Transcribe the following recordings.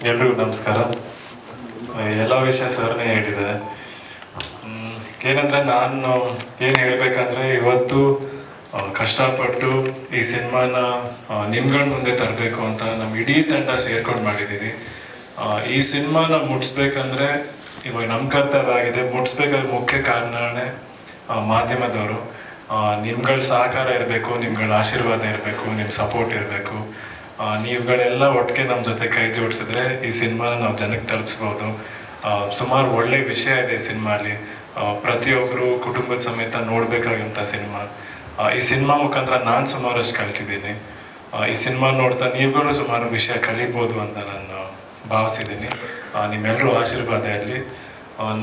ಎಲ್ರಿಗೂ ನಮಸ್ಕಾರ. ಎಲ್ಲ ವಿಷಯ ಸರ್ನೇ ಹೇಳಿದೆ. ಮ್, ಏನಂದ್ರೆ ನಾನು ಏನು ಹೇಳಬೇಕಂದ್ರೆ ಇವತ್ತು ಕಷ್ಟಪಟ್ಟು ಈ ಸಿನಿಮಾನ ನಿಮ್ಗಳ ಮುಂದೆ ತರಬೇಕು ಅಂತ ನಮ್ಮ ಇಡೀ ತಂಡ ಸೇರ್ಕೊಂಡು ಮಾಡಿದ್ದೀವಿ ಈ ಸಿನಿಮಾನ ಮುಟ್ಸ್ಬೇಕಂದ್ರೆ ಇವಾಗ ನಮ್ಮ ಕರ್ತವ್ಯ ಆಗಿದೆ. ಮುಟ್ಸ್ಬೇಕಾದ್ರೆ ಮುಖ್ಯ ಕಾರಣನೇ ಮಾಧ್ಯಮದವರು. ನಿಮ್ಗಳ ಸಹಕಾರ ಇರಬೇಕು ನಿಮ್ಗಳ ಆಶೀರ್ವಾದ ಇರಬೇಕು ನಿಮ್ಮ ಸಪೋರ್ಟ್ ಇರಬೇಕು. ನೀವುಗಳೆಲ್ಲ ಒಟ್ಟಿಗೆ ನಮ್ಮ ಜೊತೆ ಕೈ ಜೋಡಿಸಿದ್ರೆ ಈ ಸಿನಿಮಾನ ನಾವು ಜನಕ್ಕೆ ತಲುಪಿಸ್ಬೋದು. ಸುಮಾರು ಒಳ್ಳೆ ವಿಷಯ ಇದೆ ಈ ಸಿನಿಮಾಲಿ. ಪ್ರತಿಯೊಬ್ಬರು ಕುಟುಂಬದ ಸಮೇತ ನೋಡಬೇಕಾಗಿಂಥ ಸಿನಿಮಾ. ಈ ಸಿನಿಮಾ ಮುಖಾಂತರ ನಾನು ಸುಮಾರಷ್ಟು ಕಲ್ತಿದ್ದೀನಿ. ಈ ಸಿನಿಮಾ ನೋಡ್ತಾ ನೀವುಗಳು ಸುಮಾರು ವಿಷಯ ಕಲಿಬೋದು ಅಂತ ನಾನು ಭಾವಿಸಿದ್ದೀನಿ. ನಿಮ್ಮೆಲ್ಲರೂ ಆಶೀರ್ವಾದ ಇರಲಿ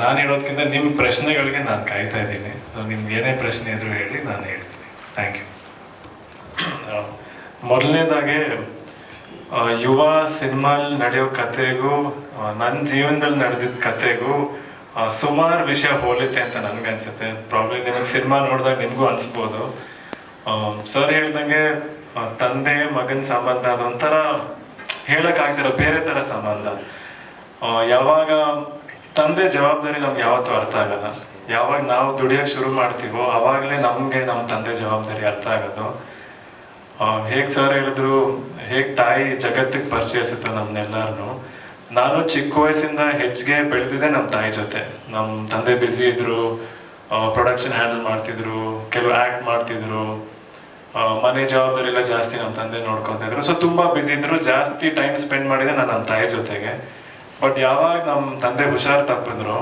ನಾನು ಹೇಳೋದಕ್ಕಿಂತ ನಿಮ್ಮ ಪ್ರಶ್ನೆಗಳಿಗೆ ನಾನು ಕಾಯ್ತಾ ಇದ್ದೀನಿ. ಸೊ ನಿಮ್ಗೆ ಏನೇ ಪ್ರಶ್ನೆ ಇದ್ರೂ ಹೇಳಿ ನಾನು ಹೇಳ್ತೀನಿ. ಥ್ಯಾಂಕ್ ಯು ಮೊದಲನೇದಾಗಿ ಯುವ ಸಿನಿಮಾಲ್ ನಡೆಯೋ ಕತೆಗೂ ನನ್ನ ಜೀವನದಲ್ಲಿ ನಡೆದಿದ್ದ ಕತೆಗೂ ಸುಮಾರು ವಿಷಯ ಹೋಲುತ್ತೆ ಅಂತ ನನ್ಗನ್ಸುತ್ತೆ. ಪ್ರಾಬ್ಲಮ್ ನಿಮಗೆ ಸಿನಿಮಾ ನೋಡಿದಾಗ ನಿಮಗೂ ಅನಿಸ್ಬೋದು. ಸರ್ ಹೇಳ್ದಂಗೆ ತಂದೆ, ಮಗನ ಸಂಬಂಧ ಅದೊಂಥರ ಹೇಳೋಕ್ಕಾಗ್ತಿರೋ ಬೇರೆ ಥರ ಸಂಬಂಧ. ಯಾವಾಗ ತಂದೆ ಜವಾಬ್ದಾರಿ ನಮ್ಗೆ ಯಾವತ್ತೂ ಅರ್ಥ ಆಗಲ್ಲ. ಯಾವಾಗ ನಾವು ದುಡಿಯೋಕೆ ಶುರು ಮಾಡ್ತೀವೋ, ಅವಾಗಲೇ ನಮಗೆ ನಮ್ಮ ತಂದೆ ಜವಾಬ್ದಾರಿ ಅರ್ಥ ಆಗೋದು. ಹೇಗೆ ಸರ್ ಹೇಳಿದ್ರು, ಹೇಗೆ ತಾಯಿ ಜಗತ್ತಿಗೆ ಪರಿಚಯಿಸುತ್ತೆ ನಮ್ಮನ್ನೆಲ್ಲರನ್ನು ನಾನು ಚಿಕ್ಕ ವಯಸ್ಸಿಂದ ಹೆಚ್ಚಿಗೆ ಬೆಳೆದಿದ್ದೆ ನಮ್ಮ ತಾಯಿ ಜೊತೆ. ನಮ್ಮ ತಂದೆ ಬ್ಯುಸಿ ಇದ್ದರು ಪ್ರೊಡಕ್ಷನ್ ಹ್ಯಾಂಡಲ್ ಮಾಡ್ತಿದ್ರು, ಕೆಲವು ಆ್ಯಕ್ಟ್ ಮಾಡ್ತಿದ್ರು ಮನೆ ಜವಾಬ್ದಾರಿ ಎಲ್ಲ ಜಾಸ್ತಿ ನಮ್ಮ ತಂದೆ ನೋಡ್ಕೊತಿದ್ರು ಸೊ ತುಂಬಾ ಬ್ಯುಸಿ ಇದ್ರು. ಜಾಸ್ತಿ ಟೈಮ್ ಸ್ಪೆಂಡ್ ಮಾಡಿದೆ ನಾನು ನಮ್ಮ ತಾಯಿ ಜೊತೆಗೆ. ಬಟ್ ಯಾವಾಗ ನಮ್ಮ ತಂದೆ ಹುಷಾರ್ ತಪ್ಪಿದ್ರು,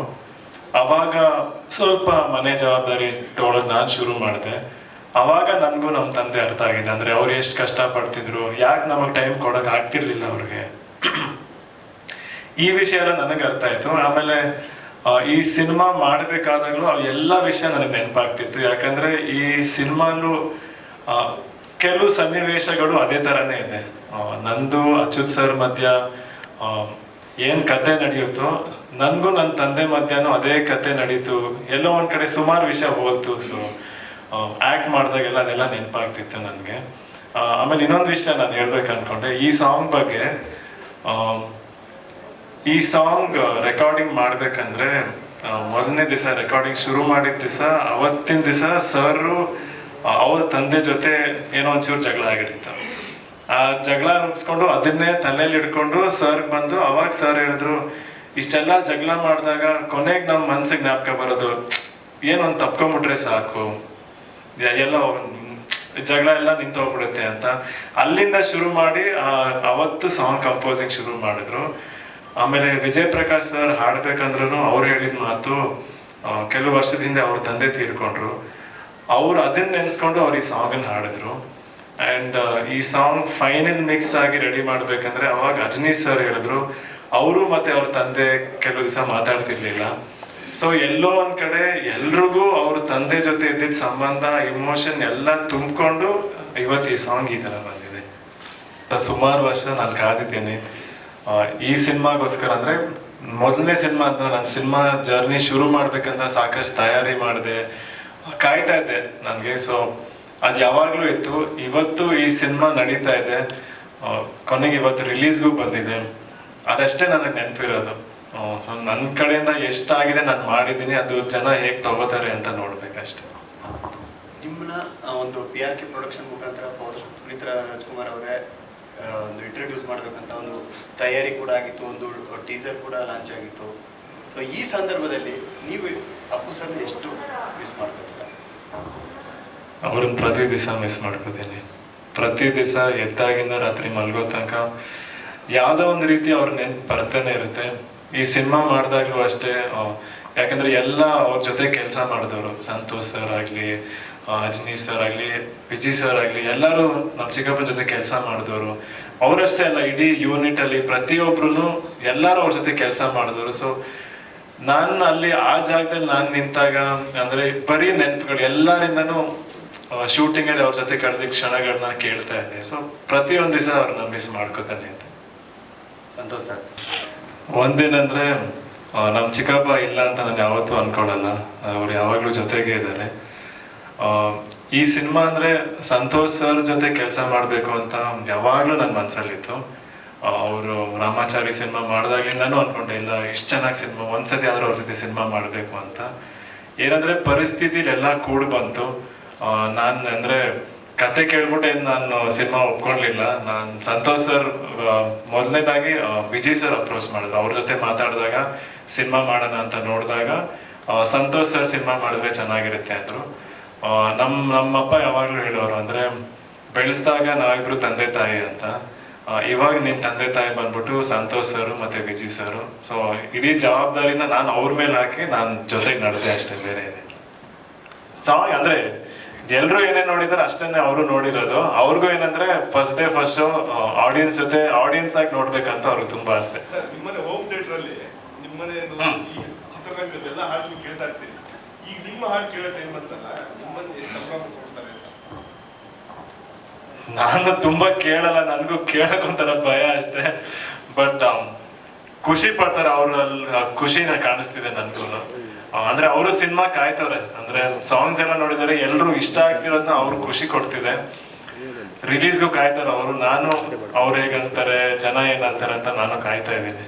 ಅವಾಗ ಸ್ವಲ್ಪ ಮನೆ ಜವಾಬ್ದಾರಿ ತೊಗೊಳಕ್ ನಾನು ಶುರು ಮಾಡಿದೆ. ಅವಾಗ ನನಗೂ ನಮ್ಮ ತಂದೆ ಅರ್ಥ ಆಗಿದೆ. ಅಂದ್ರೆ ಅವ್ರು ಎಷ್ಟು ಕಷ್ಟಪಡ್ತಿದ್ರು ಯಾಕೆ ನಮಗೆ ಟೈಮ್ ಕೊಡಕ್ ಆಗ್ತಿರ್ಲಿಲ್ಲ ಅವ್ರಿಗೆ. ಈ ವಿಷಯ ಎಲ್ಲ ನನಗೆ ಅರ್ಥ ಆಯ್ತು. ಆಮೇಲೆ ಈ ಸಿನಿಮಾ ಮಾಡಬೇಕಾದಾಗಲೂ ಎಲ್ಲ ವಿಷಯ ನನಗೆ ನೆನಪಾಗ್ತಿತ್ತು. ಯಾಕಂದ್ರೆ ಈ ಸಿನಿಮಾನು ಕೆಲವು ಸನ್ನಿವೇಶಗಳು ಅದೇ ಥರನೇ ಇದೆ. ನಂದು, ಅಚ್ಯುತ್ ಸರ್ ಮಧ್ಯ ಏನು ಏನ್ ಕತೆ ನಡೆಯುತ್ತೋ, ನನಗೂ ನನ್ನ ತಂದೆ ಮಧ್ಯಾಹ್ನ ಅದೇ ಕತೆ ನಡೀತು. ಎಲ್ಲೋ ಒಂದು ಕಡೆ ಸುಮಾರು ವಿಷಯ ಹೋಲ್ತು. ಸೊ ಆಕ್ಟ್ ಮಾಡಿದಾಗೆಲ್ಲ ಅದೆಲ್ಲ ನೆನಪಾಗ್ತಿತ್ತು ನನಗೆ. ಆಮೇಲೆ ಇನ್ನೊಂದು ವಿಷಯ ನಾನು ಹೇಳ್ಬೇಕು ಅನ್ಕೊಂಡೆ ಈ ಸಾಂಗ್ ಬಗ್ಗೆ ಈ ಸಾಂಗ್ ರೆಕಾರ್ಡಿಂಗ್ ಮಾಡಬೇಕಂದ್ರೆ ಮೊದಲನೇ ದಿವಸ ರೆಕಾರ್ಡಿಂಗ್ ಶುರು ಮಾಡಿದ ದಿವಸ, ಅವತ್ತಿನ ದಿವಸ ಸರ್ ಅವ್ರ ತಂದೆ ಜೊತೆ ಏನೋ ಒಂಚೂರು ಜಗಳ ಆಗಿಡಿತ್ತು ಆ ಜಗಳ ಮುಗಿಸ್ಕೊಂಡು ಅದನ್ನೇ ತಲೆಯಲ್ಲಿ ಇಟ್ಕೊಂಡು ಸರ್ ಬಂದು ಅವಾಗ ಸರ್ ಹೇಳಿದ್ರು, ಇಷ್ಟೆಲ್ಲ ಜಗಳ ಮಾಡಿದಾಗ ಕೊನೆಗೆ ನಮ್ಮ ಮನ್ಸಿಗೆ ಜ್ಞಾಪಕ ಬರೋದು ಏನೊಂದು ತಪ್ಕೊಂಬಿಟ್ರೆ ಸಾಕು. ಎಲ್ಲ ಜಗಳ ಎಲ್ಲ ನಿಂತು ಹೋಗ್ಬಿಡುತ್ತೆ ಅಂತ. ಅಲ್ಲಿಂದ ಶುರು ಮಾಡಿ ಅವತ್ತು ಸಾಂಗ್ ಕಂಪೋಸಿಂಗ್ ಶುರು ಮಾಡಿದ್ರು. ಆಮೇಲೆ ವಿಜಯ್ ಪ್ರಕಾಶ್ ಸರ್ ಹಾಡ್ಬೇಕಂದ್ರೂ ಅವ್ರು ಹೇಳಿದ ಮಾತು ಕೆಲವು ವರ್ಷದ ಹಿಂದೆ ಅವ್ರ ತಂದೆ ತೀರ್ಕೊಂಡ್ರು. ಅವ್ರು ಅದನ್ನ ನೆನೆಸ್ಕೊಂಡು ಅವ್ರು ಈ ಸಾಂಗನ್ನು ಹಾಡಿದ್ರು. ಅಂಡ್ ಈ ಸಾಂಗ್ ಫೈನಲ್ ಮಿಕ್ಸ್ ಆಗಿ ರೆಡಿ ಮಾಡಬೇಕಂದ್ರೆ ಅವಾಗ ಅಜನಿ ಸರ್ ಹೇಳಿದ್ರು. ಅವರು ಮತ್ತೆ ಅವ್ರ ತಂದೆ ಕೆಲವು ದಿವಸ ಮಾತಾಡ್ತಿರ್ಲಿಲ್ಲ. ಸೊ ಎಲ್ಲೋ ಒಂದ್ ಕಡೆ ಎಲ್ರಿಗೂ ಅವ್ರ ತಂದೆ ಜೊತೆ ಇದ್ದಿದ್ದ ಸಂಬಂಧ ಇಮೋಷನ್ ಎಲ್ಲ ತುಂಬಿಕೊಂಡು ಇವತ್ತು ಈ ಸಾಂಗ್ ಈ ಥರ ಬಂದಿದೆ. ಸುಮಾರು ವರ್ಷ ನಾನು ಕಾದಿದ್ದೇನೆ. ಈ ಸಿನಿಮಾಗೋಸ್ಕರ ಅಂದ್ರೆ ಮೊದಲನೇ ಸಿನಿಮಾ ಅಂತ ನನ್ನ ಸಿನಿಮಾ ಜರ್ನಿ ಶುರು ಮಾಡ್ಬೇಕಂತ ಸಾಕಷ್ಟು ತಯಾರಿ ಮಾಡಿದೆ, ಕಾಯ್ತಾ ಇದ್ದೆ ನನಗೆ. ಸೊ ಅದು ಯಾವಾಗಲೂ ಇತ್ತು. ಇವತ್ತು ಈ ಸಿನಿಮಾ ನಡೀತಾ ಇದೆ. ಕೊನೆಗೆ ಇವತ್ತು ರಿಲೀಸ್ಗೂ ಬಂದಿದೆ. ಅದಷ್ಟೇ ನನಗೆ ನೆನಪಿರೋದು. ಸೊ ನನ್ನ ಕಡೆಯಿಂದ ಎಷ್ಟಾಗಿದೆ ನಾನು ಮಾಡಿದ್ದೀನಿ ಅದು ಜನ ಹೇಗೆ ತಗೋತಾರೆ ಅಂತ ನೋಡ್ಬೇಕಷ್ಟೇ. ನಿಮ್ಮನ್ನ ಒಂದು ಪಿ ಆರ್ ಕೆ ಪ್ರೊಡಕ್ಷನ್ ಮುಖಾಂತರ ಪುನೀತ್ ರಾಜ್ಕುಮಾರ್ ಅವರೇ ಒಂದು ಇಂಟ್ರೊಡ್ಯೂಸ್ ಮಾಡಬೇಕಂತ ಒಂದು ತಯಾರಿ ಕೂಡ ಆಗಿತ್ತು ಒಂದು ಟೀಸರ್ ಕೂಡ ಲಾಂಚ್ ಆಗಿತ್ತು. ಸೊ ಈ ಸಂದರ್ಭದಲ್ಲಿ ನೀವು ಅಪ್ಪು ಸರ್ ಎಷ್ಟು ಮಿಸ್ ಮಾಡ್ಕೋತೀರಾ? ಅವ್ರನ್ನ ಪ್ರತಿ ದಿವಸ ಮಿಸ್ ಮಾಡ್ಕೋತೀನಿ. ಪ್ರತಿ ದಿವಸ ಎದ್ದಾಗಿಂದ ರಾತ್ರಿ ಮಲ್ಗೋ ತನಕ ಯಾವುದೋ ಒಂದು ರೀತಿ ಅವ್ರ ನೆನ್ಪು ಬರ್ತಾನೆ ಇರುತ್ತೆ. ಈ ಸಿನಿಮಾ ಮಾಡಿದಾಗಲೂ ಅಷ್ಟೇ ಯಾಕಂದ್ರೆ ಎಲ್ಲ ಅವ್ರ ಜೊತೆ ಕೆಲಸ ಮಾಡಿದವರು, ಸಂತೋಷ್ ಸರ್ ಆಗಲಿ ಅಜನೀಶ್ ಸರ್ ಆಗಲಿ ವಿಜಯ್ ಸರ್ ಆಗಲಿ, ಎಲ್ಲರೂ ನಮ್ಮ ಚಿಕ್ಕಪ್ಪನ ಜೊತೆ ಕೆಲಸ ಮಾಡಿದವರು. ಅವರಷ್ಟೇ ಅಲ್ಲ, ಇಡೀ ಯೂನಿಟ್ ಅಲ್ಲಿ ಪ್ರತಿಯೊಬ್ರು ಎಲ್ಲರೂ ಅವ್ರ ಜೊತೆ ಕೆಲಸ ಮಾಡಿದವರು. ಸೊ ನಾನು ಅಲ್ಲಿ ಆ ಜಾಗದಲ್ಲಿ ನಾನು ನಿಂತಾಗ, ಅಂದ್ರೆ ಬರೀ ನೆನಪುಗಳು, ಎಲ್ಲರಿಂದನೂ ಶೂಟಿಂಗ್ ಅಲ್ಲಿ ಅವ್ರ ಜೊತೆ ಕಳೆದ ಕ್ಷಣಗಳನ್ನ ಕೇಳ್ತಾ ಇದ್ದೆ. ಸೊ ಪ್ರತಿಯೊಂದು ದಿವಸ ಅವ್ರನ್ನ ಮಿಸ್ ಮಾಡ್ಕೋತಾನೆ ಅಂತ ಸಂತೋಷ್ ಸರ್ ಒಂದೇನಂದ್ರೆ ನಮ್ಮ ನಮ್ ಚಿಕ್ಕಪ್ಪ ಇಲ್ಲ ಅಂತ ನಾನು ಯಾವತ್ತೂ ಅನ್ಕೊಳಲ್ಲ. ಅವ್ರು ಯಾವಾಗಲೂ ಜೊತೆಗೆ ಇದ್ದಾರೆ ಈ ಸಿನಿಮಾ ಅಂದ್ರೆ ಸಂತೋಷ್ ಸರ್ ಜೊತೆ ಕೆಲಸ ಮಾಡಬೇಕು ಅಂತ ಯಾವಾಗಲೂ ನನ್ನ ಮನ್ಸಲ್ಲಿತ್ತು. ಅವರು ರಾಮಾಚಾರಿ ಸಿನಿಮಾ ಮಾಡಿದಾಗ್ಲಿಂದಾನು ಅನ್ಕೊಂಡೆ, ಇಲ್ಲ, ಇಷ್ಟು ಚೆನ್ನಾಗಿ ಸಿನಿಮಾ, ಒಂದ್ಸತಿ ಆದ್ರೂ ಅವ್ರ ಜೊತೆ ಸಿನಿಮಾ ಮಾಡಬೇಕು ಅಂತ. ಏನಂದ್ರೆ, ಪರಿಸ್ಥಿತಿಲೆಲ್ಲ ಕೂಡ್ ಬಂತು. ನಾನು ಅಂದ್ರೆ ಕತೆ ಕೇಳ್ಬಿಟ್ಟು ಏನ್ ನಾನು ಸಿನಿಮಾ ಒಪ್ಕೊಳ್ಲಿಲ್ಲ. ನಾನು ಸಂತೋಷ್ ಸರ್ ಮೊದಲನೇದಾಗಿ ವಿಜಯ್ ಸರ್ ಅಪ್ರೋಚ್ ಮಾಡಿದ್ರು. ಅವ್ರ ಜೊತೆ ಮಾತಾಡಿದಾಗ, ಸಿನಿಮಾ ಮಾಡೋಣ ಅಂತ ನೋಡಿದಾಗ ಸಂತೋಷ್ ಸರ್ ಸಿನಿಮಾ ಮಾಡಿದ್ರೆ ಚೆನ್ನಾಗಿರುತ್ತೆ ಅಂದ್ರು. ನಮ್ಮ ನಮ್, ನಮ್ಮಪ್ಪ ಯಾವಾಗ್ಲೂ ಹೇಳೋರು, ಅಂದ್ರೆ, ಬೆಳೆಸ್ದಾಗ ನಾವಿಬ್ರು ತಂದೆ ತಾಯಿ ಅಂತ. ಇವಾಗ ನಿನ್ ತಂದೆ ತಾಯಿ ಬಂದ್ಬಿಟ್ಟು ಸಂತೋಷ್ ಸರ್ ಮತ್ತೆ ವಿಜಯ್ ಸರ್. ಸೊ ಇಡೀ ಜವಾಬ್ದಾರಿನ ನಾನು ಅವ್ರ ಮೇಲೆ ಹಾಕಿ ನಾನು ಜೊತೆಗೆ ನಡೆದೆ ಅಷ್ಟೇ, ಬೇರೆ ಅಂದ್ರೆ ಎಲ್ರು ಏನೇ ನೋಡಿದಾರೆ ಅಷ್ಟನ್ನೇ ಅವರು ನೋಡಿರೋದು. ಅವ್ರಿಗೂ ಏನಂದ್ರೆ first day first show audience ಜೊತೆ ಆಡಿಯನ್ಸ್ ಆಗಿ ನೋಡ್ಬೇಕಂತ ಅವ್ರಿಗೆ ತುಂಬಾ ಆಸೆ. ನಿಮ್ಮನೆ ಹೋಮ್ ಥಿಯೇಟರ್ ಅಲ್ಲಿ ನಿಮ್ಮನೆ ಚಿತ್ರರಂಗದೆಲ್ಲ ಹಾಡು ಕೇಳ್ತಾ ಇರ್ತೀರಿ. ಈಗ ನಿಮ್ಮ ಹಾಡು ಕೇಳೋ ಟೈಮ್ ಅಂತಲ್ಲ ನಿಮ್ಮನ್ನ ಎಷ್ಟು ಕೊಡ್ತಾರೆ ನಾನು ತುಂಬಾ ಕೇಳಲ್ಲ ನನಗೂ ಕೇಳಕ್ ಒಂಥರ ಭಯ ಅಷ್ಟೇ. ಬಟ್ ಖುಷಿ ಪಡ್ತಾರೆ ಅವ್ರಲ್ಲಿ ಖುಷಿನ ಕಾಣಿಸ್ತಿದೆ ನನ್ಗೂ ಅಂದ್ರೆ ಅವರು ಸಿನಿಮಾ ಕಾಯ್ತವ್ರೆ. ಅಂದ್ರೆ ಸಾಂಗ್ಸ್ ಎಲ್ಲ ನೋಡಿದರೆ ಎಲ್ಲರೂ ಇಷ್ಟ ಆಗ್ತಿರೋದನ್ನ ಅವ್ರು ಖುಷಿ ಕೊಡ್ತಿದೆ. ರಿಲೀಸ್ಗೂ ಕಾಯ್ತಾರೆ ಅವರು. ನಾನು ಅವ್ರು ಹೇಗಂತಾರೆ ಜನ ಏನಂತಾರೆ ಅಂತ ನಾನು ಕಾಯ್ತಾ ಇದ್ದೀನಿ.